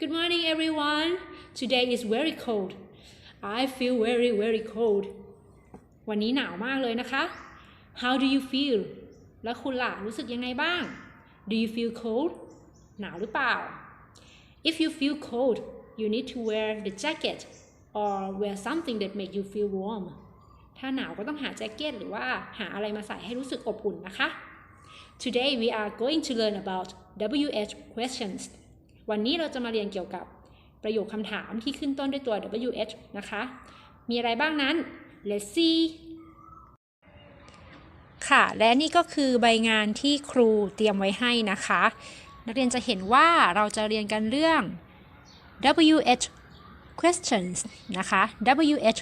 Good morning, everyone. Today is very cold. I feel very, very cold. วันนี้หนาวมากเลยนะคะ How do you feel? แล้วคุณล่ะรู้สึกยังไงบ้าง Do you feel cold? หนาวหรือเปล่า If you feel cold, you need to wear the jacket or wear something that make you feel warm. ถ้าหนาวก็ต้องหาแจ็คเก็ตหรือว่าหาอะไรมาใส่ให้รู้สึกอบอุ่นนะคะ Today we are going to learn about WH questions. วันนี้เราจะมาเรียนเกี่ยวกับประโยคคำถามที่ขึ้นต้นด้วยตัว WH นะคะ มีอะไรบ้างนั้น Let's see ค่ะ และนี่ก็คือใบงานที่ครูเตรียมไว้ให้นะคะ นักเรียนจะเห็นว่าเราจะเรียนกันเรื่อง WH questions นะคะ WH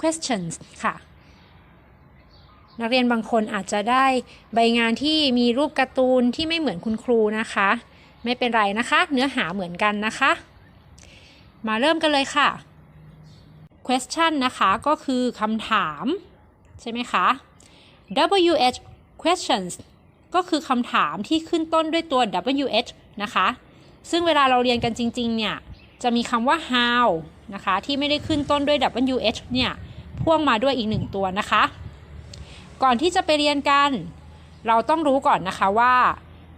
questions ค่ะ นักเรียนบางคนอาจจะได้ใบงานที่มีรูปการ์ตูนที่ไม่เหมือนคุณครูนะคะ ไม่เป็นไรนะคะ เนื้อหาเหมือนกันนะคะ มาเริ่มกันเลยค่ะ question นะคะก็คือคำถาม ใช่ไหมคะ WH questions ก็คือคำถามที่ขึ้นต้นด้วยตัว WH นะคะ ซึ่งเวลาเราเรียนกันจริง ๆ เนี่ย จะมีคำว่า how นะคะ ที่ไม่ได้ขึ้นต้นด้วย WH เนี่ยพ่วงมาด้วยอีกหนึ่งตัวนะคะ ก่อนที่จะไปเรียนกัน เราต้องรู้ก่อนนะคะว่า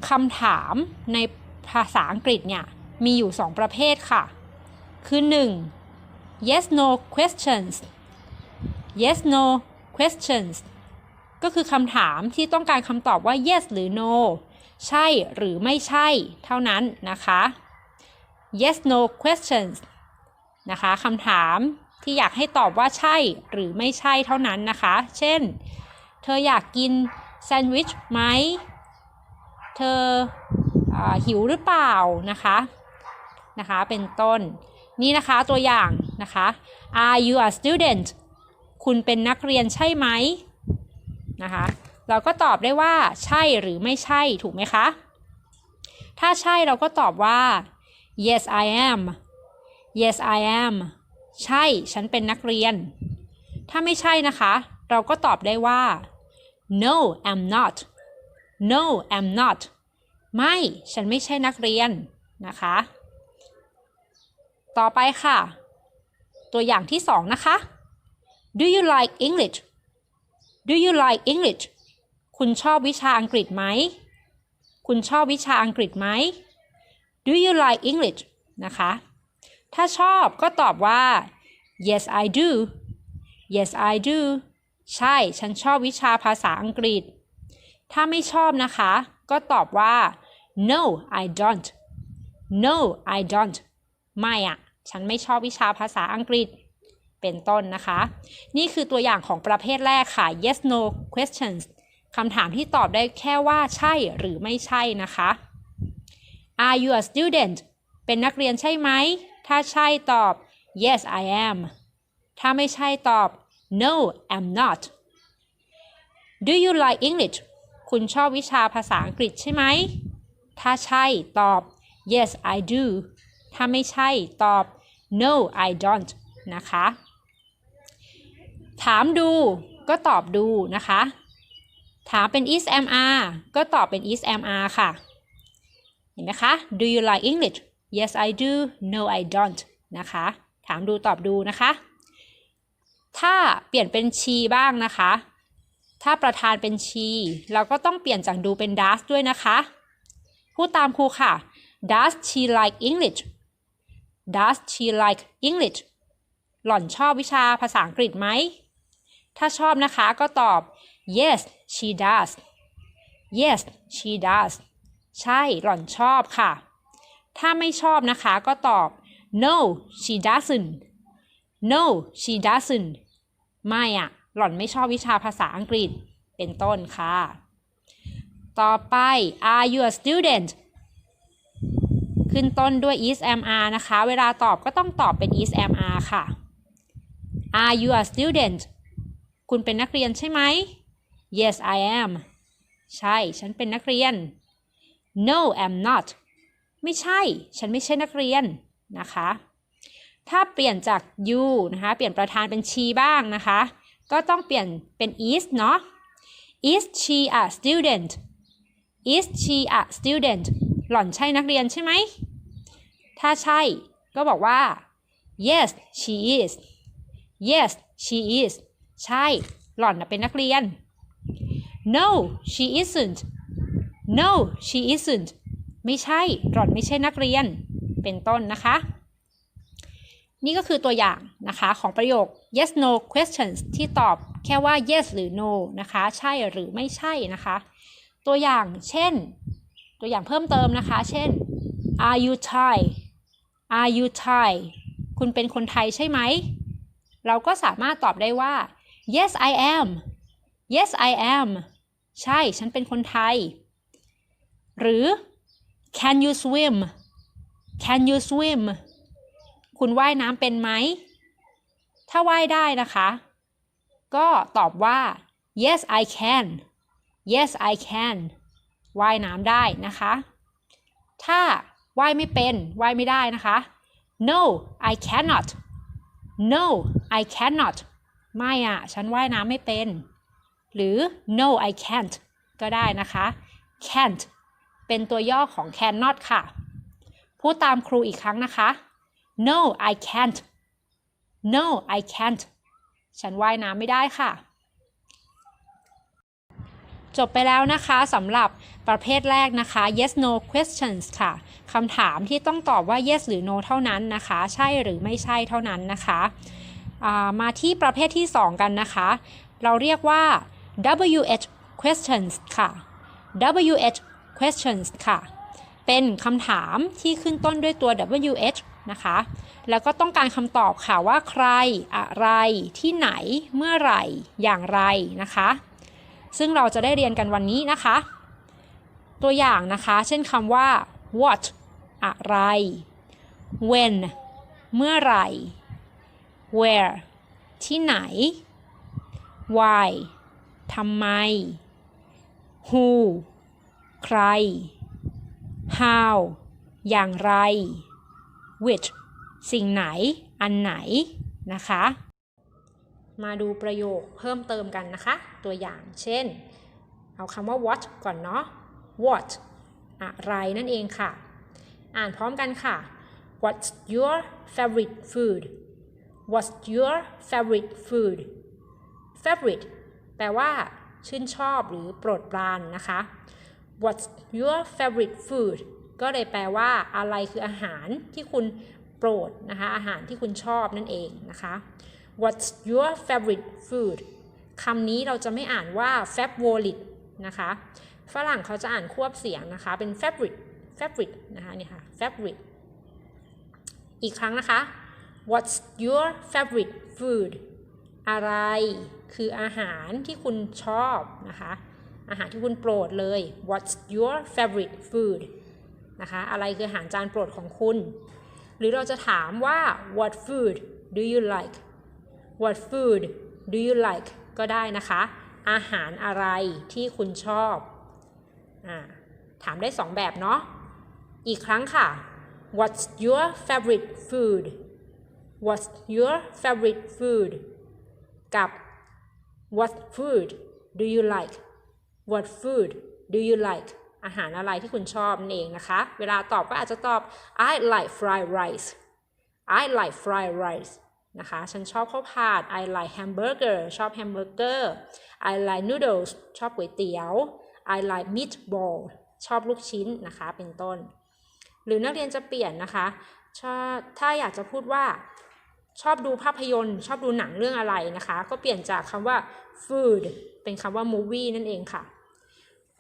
คำถามใน ภาษาอังกฤษเนี่ยมีอยู่ 2 ประเภทค่ะ คือ 1. yes no questions yes no questions ก็คือคำถามที่ต้องการคำตอบว่า yes หรือ no ใช่หรือไม่ใช่เท่านั้นนะคะ yes no questions นะคะคำถามที่อยากให้ตอบว่าใช่หรือไม่ใช่เท่านั้นนะคะ เช่น เธออยากกินแซนด์วิชไหม เธอ หิวหรือเปล่านะคะนะคะเป็นต้นนี่นะคะตัวอย่างนะคะ Are you a student คุณเป็นนักเรียนใช่ไหมนะคะเราก็ตอบได้ว่าใช่หรือไม่ใช่ถูกไหมคะ ถ้าใช่เราก็ตอบว่า yes I am yes I am ใช่ฉันเป็นนักเรียน ถ้าไม่ใช่นะคะ เราก็ตอบได้ว่า no I'm not no I'm not ไม่ฉันไม่ใช่นักเรียนนะคะ ต่อไปค่ะ ตัวอย่างที่สองนะคะ Do you like English Do you like English คุณชอบวิชาอังกฤษไหม คุณชอบวิชาอังกฤษไหม Do you like English นะคะ ถ้าชอบก็ตอบว่า Yes I do Yes I do ใช่ ฉันชอบวิชาภาษาอังกฤษ ถ้าไม่ชอบนะคะ ก็ตอบว่า No I don't No I don't ไม่อะฉันไม่ชอบวิชาภาษาอังกฤษ เป็นต้นนะคะ นี่คือตัวอย่างของประเภทแรกค่ะ yes no questions คำถามที่ตอบได้แค่ว่าใช่หรือไม่ใช่นะคะ Are you a student เป็นนักเรียนใช่ไหม ถ้าใช่ตอบ yes I am ถ้าไม่ใช่ตอบ no I'm not Do you like English คุณชอบวิชาภาษาอังกฤษใช่ไหม ถ้าใช่ตอบ yes I do ถ้าไม่ใช่ตอบ no I don't นะคะ ถามดูก็ตอบดูนะคะ ถามเป็น is am are ก็ตอบเป็น is am are ค่ะ เห็นไหมคะ Do you like English Yes I do No I don't นะคะ ถามดูตอบดูนะคะ ถ้าเปลี่ยนเป็น she บ้างนะคะ ถ้าประธานเป็น she เราก็ต้องเปลี่ยนจากดูเป็น does ด้วยนะคะ พูดตามครูค่ะ Does she like English Does she like English หล่อนชอบวิชาภาษาอังกฤษไหม ถ้าชอบนะคะก็ตอบ Yes she does Yes she does ใช่หล่อนชอบค่ะ ถ้าไม่ชอบนะคะก็ตอบ No she doesn't No she doesn't ไม่อะหล่อนไม่ชอบวิชาภาษาอังกฤษ เป็นต้นค่ะ ต่อไป Are you a student ขึ้นต้นด้วย is am are นะคะ เวลาตอบก็ต้องตอบเป็น is am are ค่ะ Are you a student คุณเป็นนักเรียนใช่ไหม Yes I am ใช่ ฉันเป็นนักเรียน No I'm not ไม่ใช่ ฉันไม่ใช่นักเรียนนะคะ ถ้าเปลี่ยนจาก you นะคะ เปลี่ยนประธานเป็น she บ้างนะคะ ก็ต้องเปลี่ยนเป็น is เนาะ Is she a student Is she a student หล่อนใช่นักเรียนใช่ไหม ถ้าใช่ ก็บอกว่า yes she is yes she is ใช่ หล่อนเป็นนักเรียน no she isn't no she isn't ไม่ใช่ หล่อนไม่ใช่นักเรียน เป็นต้นนะคะ นี่ก็คือตัวอย่างนะคะของประโยค yes no questions ที่ตอบแค่ว่า yes หรือ no นะคะ ใช่หรือไม่ใช่นะคะ ตัวอย่างเช่น ตัวอย่างเพิ่มเติมนะคะ เช่น are you Thai are you Thai คุณเป็นคนไทยใช่ไหม เราก็สามารถตอบได้ว่า yes I am yes I am ใช่ ฉันเป็นคนไทย หรือ can you swim can you swim คุณว่ายน้ำเป็นไหม ถ้าว่ายได้นะคะ ก็ตอบว่า yes I can yes I can ว่ายน้ำได้นะคะ ถ้าว่ายไม่เป็นว่ายไม่ได้นะคะ no I cannot no I cannot ไม่อะฉันว่ายน้ำไม่เป็น หรือ no I can't ก็ได้นะคะ can't เป็นตัวย่อของ cannot ค่ะ พูดตามครูอีกครั้งนะคะ no I can't no I can't ฉันว่ายน้ำไม่ได้ค่ะ จบไปแล้วนะคะสำหรับประเภทแรกนะคะ yes no questions ค่ะคำถามที่ต้องตอบว่า yes หรือ no เท่านั้นนะคะ ใช่หรือไม่ใช่เท่านั้นนะคะมาที่ประเภทที่ 2 กันนะคะ เราเรียกว่า WH questions ค่ะ WH questions ค่ะ เป็นคำถามที่ขึ้นต้นด้วยตัว WH นะคะ แล้วก็ต้องการคำตอบค่ะว่าใครอะไรที่ไหนเมื่อไหร่อย่างไรนะคะ ซึ่งเราจะได้เรียนกันวันนี้นะคะ ตัวอย่างนะคะ เช่นคำว่า what อะไร when เมื่อไหร่ where ที่ไหน why ทำไม who ใคร how อย่างไร which สิ่งไหน อันไหนนะคะ มาดูประโยคเพิ่มเติมกันนะคะ ตัวอย่างเช่น เอาคำว่า what ก่อนเนาะ what อะไรนั่นเองค่ะ อ่านพร้อมกันค่ะ What's your favorite food What's your favorite food favorite แปลว่า ชื่นชอบหรือโปรดปรานนะคะ What's your favorite food ก็เลยแปลว่าอะไรคืออาหารที่คุณโปรดนะคะ อาหารที่คุณชอบนั่นเองนะคะ What's your favorite food คำนี้เราจะไม่อ่านว่า favorite นะคะ ฝรั่งเขาจะอ่านควบเสียงนะคะ เป็น favorite favorite นะคะนี่ค่ะ favorite อีกครั้งนะคะ What's your favorite food อะไร คืออาหารที่คุณชอบนะคะ อาหารที่คุณโปรดเลย What's your favorite food นะคะ อะไรคืออาหารจานโปรดของคุณ หรือเราจะถามว่า What food do you like What food do you like ก็ได้นะคะ อาหารอะไรที่คุณชอบอถามได้สองแบบเนาะ อีกครั้งค่ะ What's your favorite food What's your favorite food กับ What food do you like What food do you like อาหารอะไรที่คุณชอบนั่นเองนะคะ เวลาตอบก็อาจจะตอบ I like fried rice I like fried rice นะคะ ฉันชอบข้าวผัด I like hamburger ชอบแฮมเบอร์เกอร์ I like noodles ชอบก๋วยเตี๋ยว I like meatball ชอบลูกชิ้นนะคะ เป็นต้น หรือนักเรียนจะเปลี่ยนนะคะชอบถ้าอยากจะพูดว่าชอบดูภาพยนตร์ ชอบดูหนังเรื่องอะไรนะคะ ก็เปลี่ยนจากคำว่า food เป็นคำว่า movie นั่นเองค่ะ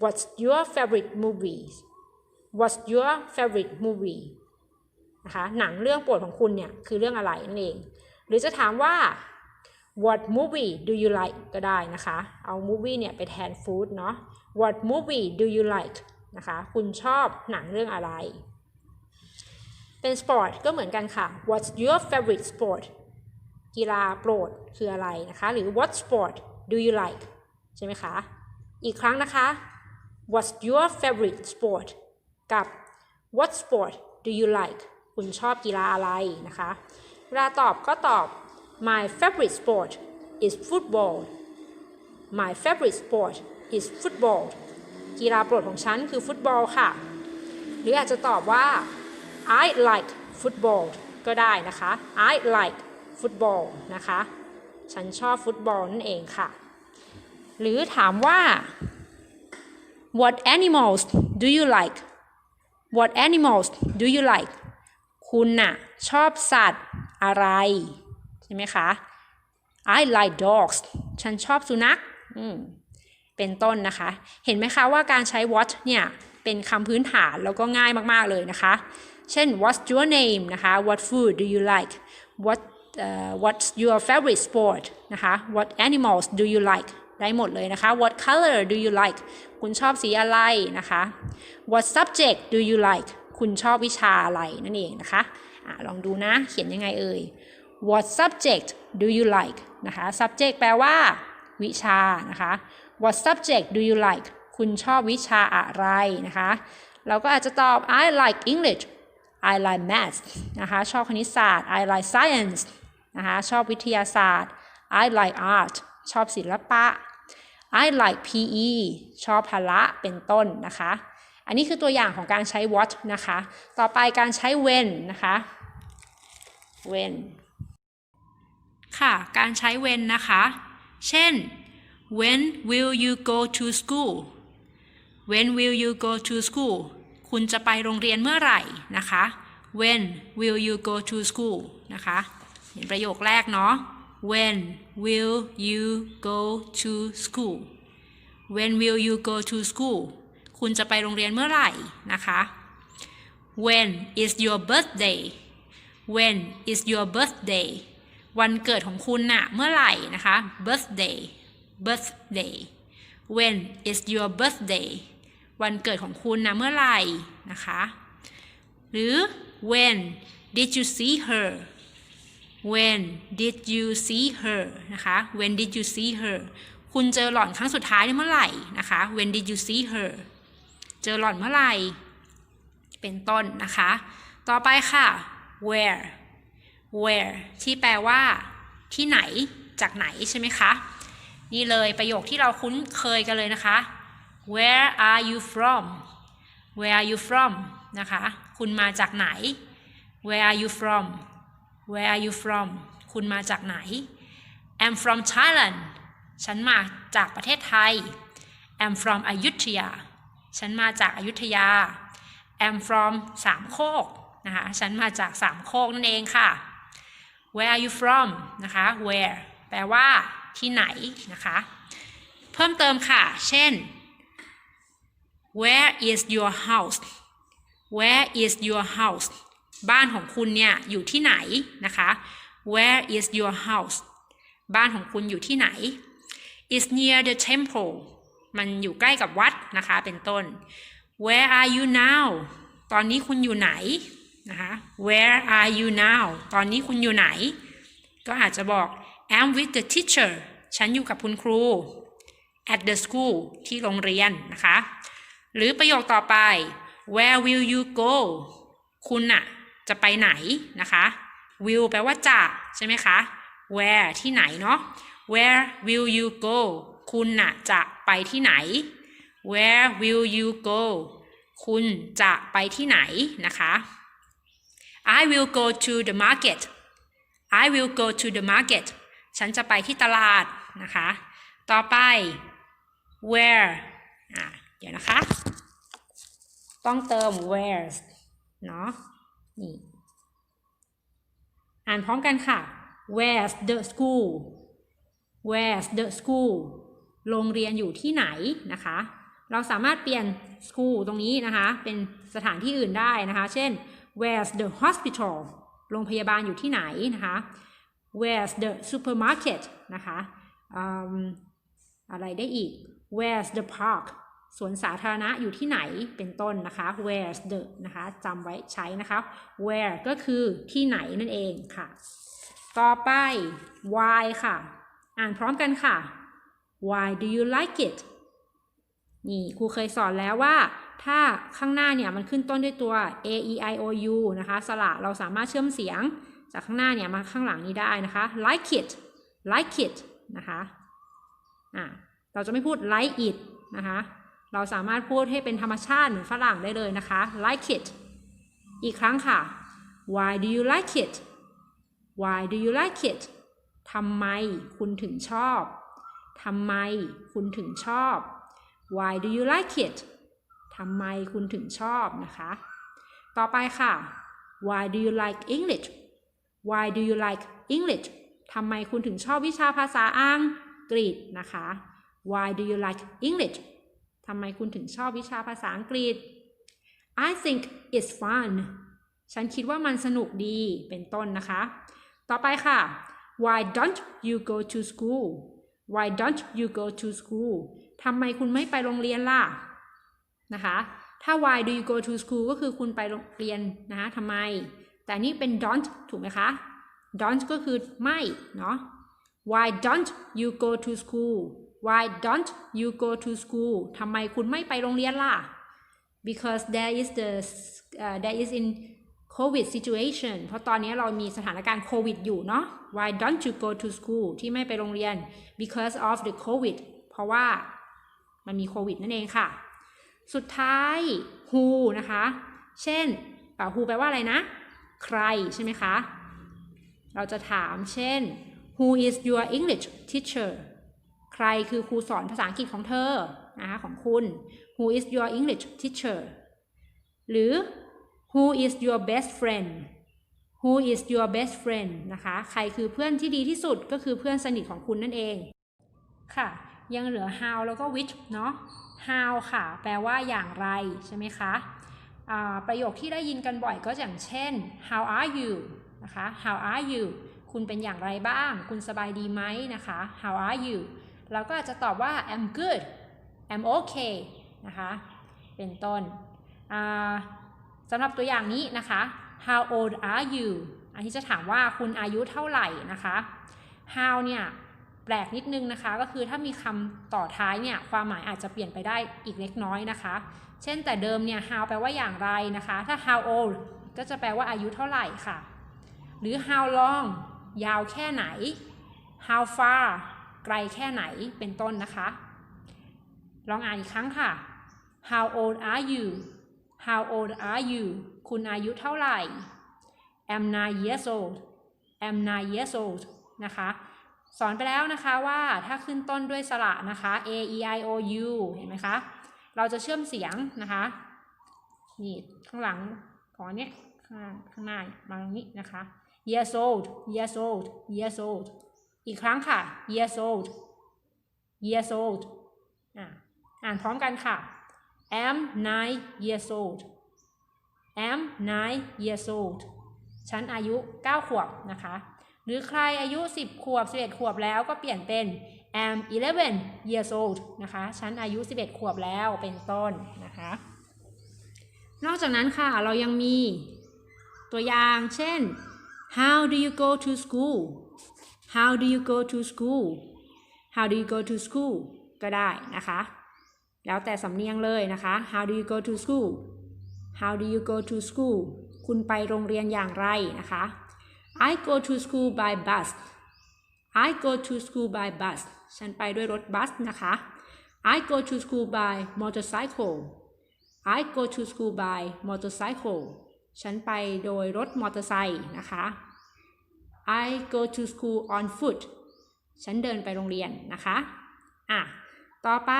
What's your favorite movie What's your favorite movie นะคะหนังเรื่องโปรดของคุณเนี่ยคือเรื่องอะไรนั่นเอง หรือจะถามว่า What movie do you like ก็ได้นะคะ เอา movie เนี่ยไปแทน food เนาะ What movie do you like นะคะ คุณชอบหนังเรื่องอะไร เป็นสปอร์ตก็เหมือนกันค่ะ What's your favorite sport กีฬาโปรดคืออะไรนะคะ หรือ What sport do you like ใช่ไหมคะ อีกครั้งนะคะ What's your favorite sport กับ What sport do you like คุณชอบกีฬาอะไรนะคะ เวลาตอบก็ตอบ My favorite sport is football My favorite sport is football กีฬาโปรดของฉันคือฟุตบอลค่ะ หรืออาจจะตอบว่า I like football ก็ได้นะคะ I like football นะคะ ฉันชอบฟุตบอลนั่นเองค่ะ หรือถามว่า what animals do you like what animals do you like คุณน่ะ ชอบสัตว์ อะไร ใช่ไหมคะ I like dogs ฉันชอบสุนัขเป็นต้นนะคะ เห็นไหมคะว่าการใช้ what เนี่ยเป็นคำพื้นฐานแล้วก็ง่ายมากๆเลยนะคะ เช่น what's your name นะคะ what food do you like what uh, what's your favorite sport นะคะ what animals do you like ได้หมดเลยนะคะ what color do you like คุณชอบสีอะไรนะคะ what subject do you like คุณชอบวิชาอะไรนั่นเองนะคะ อะลองดูนะ เขียนยังไงเอ่ย what subject do you like นะคะ subject แปลว่า วิชานะคะ what subject do you like คุณชอบวิชาอะไรนะคะ เราก็อาจจะตอบ I like English I like math นะคะ ชอบคณิตศาสตร์ I like science นะคะ ชอบวิทยาศาสตร์ I like art ชอบศิลปะ I like PE ชอบพละเป็นต้นนะคะ อันนี้คือตัวอย่างของการใช้ what นะคะ ต่อไปการใช้ when นะคะ when ค่ะการใช้ when นะคะ เช่น when will you go to school when will you go to school คุณจะไปโรงเรียนเมื่อไหร่นะคะ when will you go to school นะคะ เห็นประโยคแรกเนาะ when will you go to school when will you go to school คุณจะไปโรงเรียนเมื่อไหร่นะคะ when is your birthday when is your birthday วันเกิดของคุณน่ะเมื่อไหร่นะคะ birthday birthday when is your birthday วันเกิดของคุณนะเมื่อไหร่นะคะ หรือ when did you see her when did you see her นะคะ when did you see her คุณเจอหล่อนครั้งสุดท้ายเมื่อไหร่นะคะ when did you see her เจอหล่อนเมื่อไหร่ เป็นต้นนะคะ ต่อไปค่ะ where where ที่แปลว่า ที่ไหน จากไหนใช่ไหมคะ นี่เลยประโยคที่เราคุ้นเคยกันเลยนะคะ where are you from where are you from นะคะ คุณมาจากไหน where are you from where are you from คุณมาจากไหน I'm from Thailand ฉันมาจากประเทศไทย I'm from Ayutthaya ฉันมาจากอยุธยา I'm from สามโคกนะคะฉันมาจากสามโคกนั่นเองค่ะ Where are you from นะคะ Where แปลว่าที่ไหนนะคะ เพิ่มเติมค่ะ เช่น Where is your house Where is your house บ้านของคุณเนี่ยอยู่ที่ไหนนะคะ Where is your house บ้านของคุณอยู่ที่ไหน is near the temple มันอยู่ใกล้กับวัดนะคะเป็นต้น Where are you now ตอนนี้คุณอยู่ไหนนะคะ Where are you now ตอนนี้คุณอยู่ไหน ก็อาจจะบอก I'm with the teacher ฉันอยู่กับคุณครู at the school ที่โรงเรียนนะคะ หรือประโยคต่อไป Where will you go คุณน่ะจะไปไหนนะคะ will แปลว่าจะใช่ไหมคะ Where ที่ไหนเนาะ Where will you go คุณน่ะจะไปที่ไหน Where will you go คุณจะไปที่ไหนนะคะ I will go to the market I will go to the market ฉันจะไปที่ตลาดนะคะ ต่อไป where อะเดี๋ยวนะคะ ต้องเติม where เนาะนี่อ่านพร้อมกันค่ะ where's the school where's the school โรงเรียนอยู่ที่ไหนนะคะ เราสามารถเปลี่ยน school ตรงนี้นะคะ เป็นสถานที่อื่นได้นะคะ เช่น where's the hospital โรงพยาบาลอยู่ที่ไหนนะคะ where's the supermarket นะคะอะไรได้อีก where's the park สวนสาธารณะอยู่ที่ไหนเป็นต้นนะคะ where's the นะคะจำไว้ใช้นะคะ where ก็คือที่ไหนนั่นเองค่ะ ต่อไป why ค่ะ อ่านพร้อมกันค่ะ why do you like it นี่ครูเคยสอนแล้วว่า ถ้าข้างหน้าเนี่ยมันขึ้นต้นด้วยตัว a e i o u นะคะ สระเราสามารถเชื่อมเสียงจากข้างหน้าเนี่ยมาข้างหลังนี้ได้นะคะ like it like it นะคะอ่าเราจะไม่พูด like it นะคะ เราสามารถพูดให้เป็นธรรมชาติเหมือนฝรั่งได้เลยนะคะ like it อีกครั้งค่ะ why do you like it why do you like it ทำไมคุณถึงชอบ ทำไมคุณถึงชอบ why do you like it ทำไมคุณถึงชอบนะคะ ต่อไปค่ะ why do you like English why do you like English ทำไมคุณถึงชอบวิชาภาษาอังกฤษนะคะ why do you like English ทำไมคุณถึงชอบวิชาภาษาอังกฤษ I think it's fun ฉันคิดว่ามันสนุกดีเป็นต้นนะคะ ต่อไปค่ะ why don't you go to school why don't you go to school ทำไมคุณไม่ไปโรงเรียนล่ะ นะคะ ถ้า why do you go to school ก็คือคุณไปโรงเรียนนะคะทำไม แต่นี่เป็น don't ถูกไหมคะ don't ก็คือไม่เนาะ why don't you go to school why don't you go to school ทำไมคุณไม่ไปโรงเรียนล่ะ because there is the uh, there is in COVID situation เพราะตอนนี้เรามีสถานการณ์โควิดอยู่เนาะ why don't you go to school ที่ไม่ไปโรงเรียน because of the COVID เพราะว่ามันมีโควิดนั่นเองค่ะ สุดท้าย who นะคะ เช่น who แปลว่าอะไรนะ ใครใช่ไหมคะ เราจะถามเช่น who is your English teacher ใครคือครูสอนภาษาอังกฤษของเธอ นะคะของคุณ who is your English teacher หรือ who is your best friend who is your best friend นะคะ ใครคือเพื่อนที่ดีที่สุดก็คือเพื่อนสนิทของคุณนั่นเอง ค่ะ ยังเหลือ how แล้วก็ which เนาะ how ค่ะ แปลว่าอย่างไร ใช่ไหมคะประโยคที่ได้ยินกันบ่อยก็อย่างเช่น how are you นะคะ how are you คุณเป็นอย่างไรบ้าง คุณสบายดีไหมนะคะ how are you เราก็อาจจะตอบว่า I'm good I'm okay นะคะ เป็นต้นอ่า สำหรับตัวอย่างนี้นะคะ how old are you อันนี้จะถามว่าคุณอายุเท่าไหร่นะคะ how เนี่ยแปลกนิดนึงนะคะ ก็คือถ้ามีคำต่อท้ายเนี่ยความหมายอาจจะเปลี่ยนไปได้อีกเล็กน้อยนะคะ เช่นแต่เดิมเนี่ย how แปลว่าอย่างไรนะคะ ถ้า how old ก็จะแปลว่าอายุเท่าไหร่ค่ะ หรือ how long ยาวแค่ไหน how far ไกลแค่ไหนเป็นต้นนะคะ ลองอ่านอีกครั้งค่ะ how old are you how old are you คุณอายุเท่าไหร่ am nine years old am nine years old นะคะ สอนไปแล้วนะคะว่าถ้าขึ้นต้นด้วยสระนะคะ a e i o u เห็นไหมคะ เราจะเชื่อมเสียงนะคะ นี่ข้างหลังของอันเนี้ยข้างข้างหน้ามาตรงนี้นะคะ years old years old years old อีกครั้งค่ะ years old years old อ่านพร้อมกันค่ะ am nine years old am nine years old ฉันอายุ 9 ขวบนะคะ หรือใครอายุ 10 ขวบ 11 ขวบแล้วก็เปลี่ยนเป็น am 11 years old นะคะ ฉันอายุ 11 ขวบแล้วเป็นต้นนะคะ นอกจากนั้นค่ะ เรายังมีตัวอย่างเช่น how do you go to school how do you go to school how do you go to school ก็ได้นะคะ แล้วแต่สำเนียงเลยนะคะ how do you go to school how do you go to school คุณไปโรงเรียนอย่างไรนะคะ I go to school by bus I go to school by bus ฉันไปด้วยรถบัสนะคะ I go to school by motorcycle I go to school by motorcycle ฉันไปโดยรถมอเตอร์ไซค์นะคะ I go to school on foot ฉันเดินไปโรงเรียนนะคะ อะ ต่อไป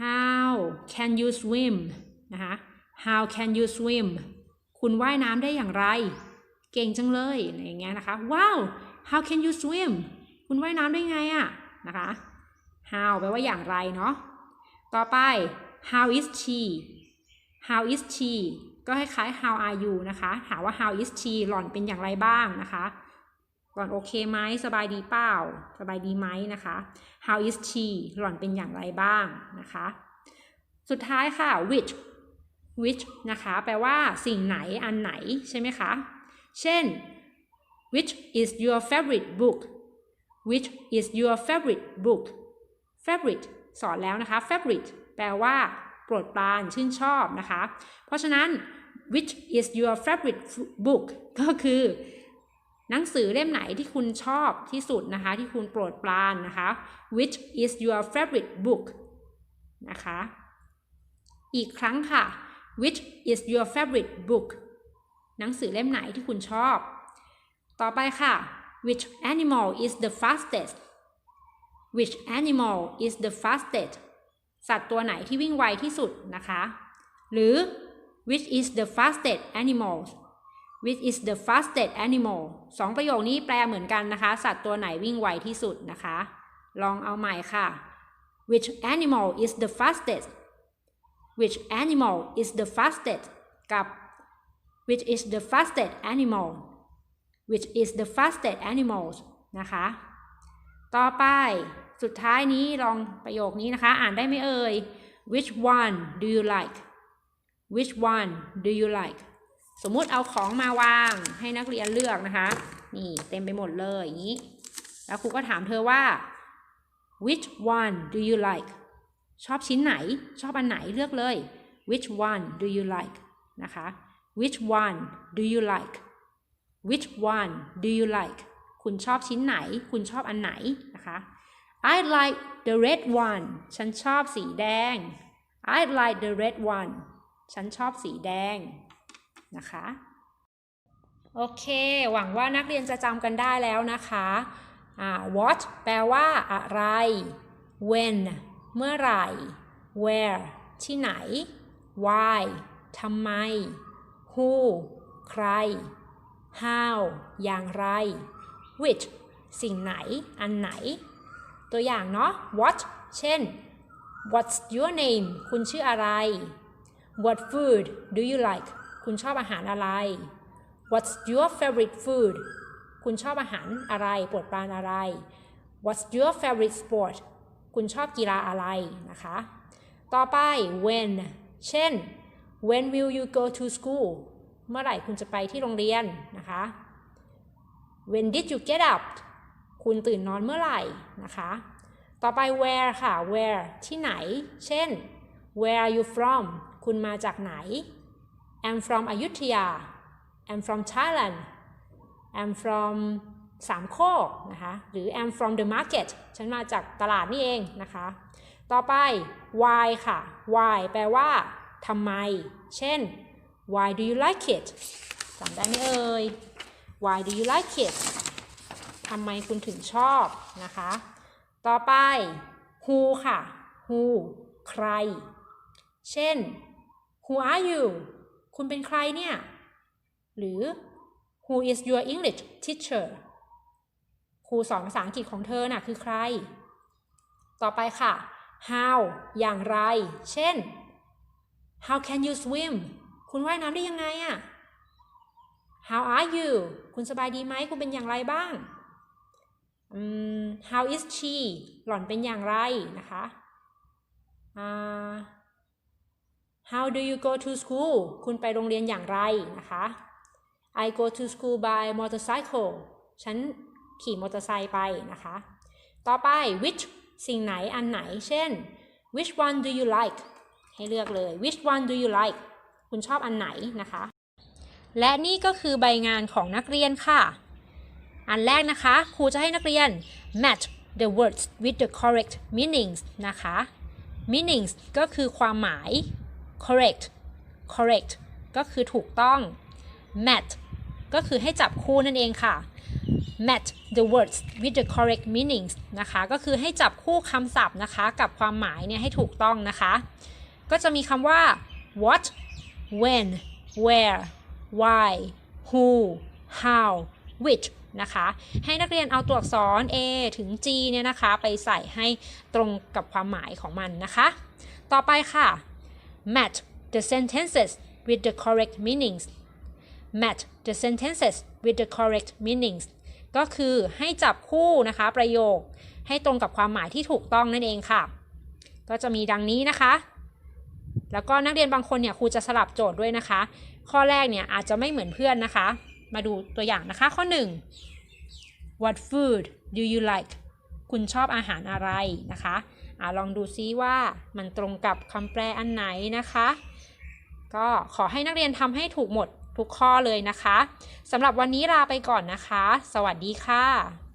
how can you swim นะคะ how can you swim คุณว่ายน้ำได้อย่างไร เก่งจังเลยอย่างเงี้ยนะคะว้าว how can you swim คุณว่ายน้ำได้ไงอะนะคะ how แปลว่าอย่างไรเนาะต่อไป how is she how is she ก็คล้ายๆ how are you นะคะ ถามว่า how is she หล่อนเป็นอย่างไรบ้างนะคะ หล่อนโอเคไหมสบายดีเปล่า สบายดีไหมนะคะ how is she หล่อนเป็นอย่างไรบ้างนะคะ สุดท้ายค่ะ which which นะคะ แปลว่าสิ่งไหนอันไหนใช่ไหมคะ เช่น which is your favorite book which is your favorite book favorite สอนแล้วนะคะ favorite แปลว่า โปรดปรานชื่นชอบนะคะ เพราะฉะนั้น which is your favorite book ก็คือ หนังสือเล่มไหนที่คุณชอบที่สุดนะคะ ที่คุณโปรดปรานนะคะ which is your favorite book นะคะ อีกครั้งค่ะ which is your favorite book หนังสือเล่มไหนที่คุณชอบ ต่อไปค่ะ which animal is the fastest which animal is the fastest สัตว์ตัวไหนที่วิ่งไวที่สุดนะคะ หรือ which is the fastest animal which is the fastest animal สองประโยคนี้แปลเหมือนกันนะคะ สัตว์ตัวไหนวิ่งไวที่สุดนะคะ ลองเอาใหม่ค่ะ which animal is the fastest which animal is the fastest กับ which is the fastest animal which is the fastest animals นะคะ ต่อไปสุดท้ายนี้ลองประโยคนี้นะคะ อ่านได้ไหมเอ่ย which one do you like which one do you like สมมุติเอาของมาวางให้นักเรียนเลือกนะคะ นี่เต็มไปหมดเลยอย่างนี้ แล้วครูก็ถามเธอว่า which one do you like ชอบชิ้นไหน ชอบอันไหนเลือกเลย which one do you like นะคะ which one do you like which one do you like คุณชอบชิ้นไหน คุณชอบอันไหนนะคะ I like the red one ฉันชอบสีแดง I like the red one ฉันชอบสีแดง นะคะ โอเค หวังว่านักเรียนจะจำกันได้แล้วนะคะ what แปลว่าอะไร when เมื่อไหร่ where ที่ไหน why ทำไม who ใคร how อย่างไร which สิ่งไหน อันไหน ตัวอย่างเนาะ what เช่น what's your name คุณชื่ออะไร what food do you like คุณชอบอาหารอะไร what's your favorite food คุณชอบอาหารอะไรโปรดปรานอะไร what's your favorite sport คุณชอบกีฬาอะไรนะคะ ต่อไป when เช่น when will you go to school เมื่อไหร่คุณจะไปที่โรงเรียนนะคะ when did you get up คุณตื่นนอนเมื่อไหร่นะคะ ต่อไป where ค่ะ where ที่ไหน เช่น where are you from คุณมาจากไหน I'm from Ayutthaya I'm from Thailand I'm from สามโคกนะคะหรือ I'm from the market ฉันมาจากตลาดนี่เองนะคะ ต่อไป why ค่ะ why แปลว่าทำไม เช่น why do you like it จำได้ไหมเอ่ย why do you like it ทำไมคุณถึงชอบนะคะ ต่อไป who ค่ะ who ใคร เช่น who are you คุณเป็นใครเนี่ย หรือ who is your English teacher ครูสอนภาษาอังกฤษของเธอน่ะคือใคร ต่อไปค่ะ how อย่างไร เช่น how can you swim คุณว่ายน้ำได้ยังไงอะ how are you คุณสบายดีไหม คุณเป็นอย่างไรบ้าง how is she หล่อนเป็นอย่างไรนะคะอ่า how do you go to school คุณไปโรงเรียนอย่างไรนะคะ I go to school by motorcycle ฉันขี่มอเตอร์ไซค์ไปนะคะ ต่อไป which สิ่งไหนอันไหน เช่น which one do you like ให้เลือกเลย which one do you like คุณชอบอันไหนนะคะ และนี่ก็คือใบงานของนักเรียนค่ะ อันแรกนะคะ ครูจะให้นักเรียน match the words with the correct meanings นะคะ meanings ก็คือความหมาย correct correct ก็คือถูกต้อง match ก็คือให้จับคู่นั่นเองค่ะ match the words with the correct meanings นะคะ ก็คือให้จับคู่คำศัพท์นะคะ กับความหมายเนี่ยให้ถูกต้องนะคะ ก็จะมีคำว่า what when where why who how which นะคะ ให้นักเรียนเอาตัวอักษร A ถึง G เนี่ยนะคะ ไปใส่ให้ตรงกับความหมายของมันนะคะ ต่อไปค่ะ match the sentences with the correct meanings match the sentences with the correct meanings ก็คือให้จับคู่นะคะประโยค ให้ตรงกับความหมายที่ถูกต้องนั่นเองค่ะ ก็จะมีดังนี้นะคะ แล้วก็นักเรียนบางคนเนี่ยครูจะสลับโจทย์ด้วยนะคะ ข้อแรกเนี่ยอาจจะไม่เหมือนเพื่อนนะคะ มาดูตัวอย่างนะคะข้อ 1 What food do you like คุณชอบอาหารอะไรนะคะ อลองดูซิว่ามันตรงกับคำแปลอันไหนนะคะ ก็ขอให้นักเรียนทำให้ถูกหมดทุกข้อเลยนะคะสำหรับวันนี้ลาไปก่อนนะคะ สวัสดีค่ะ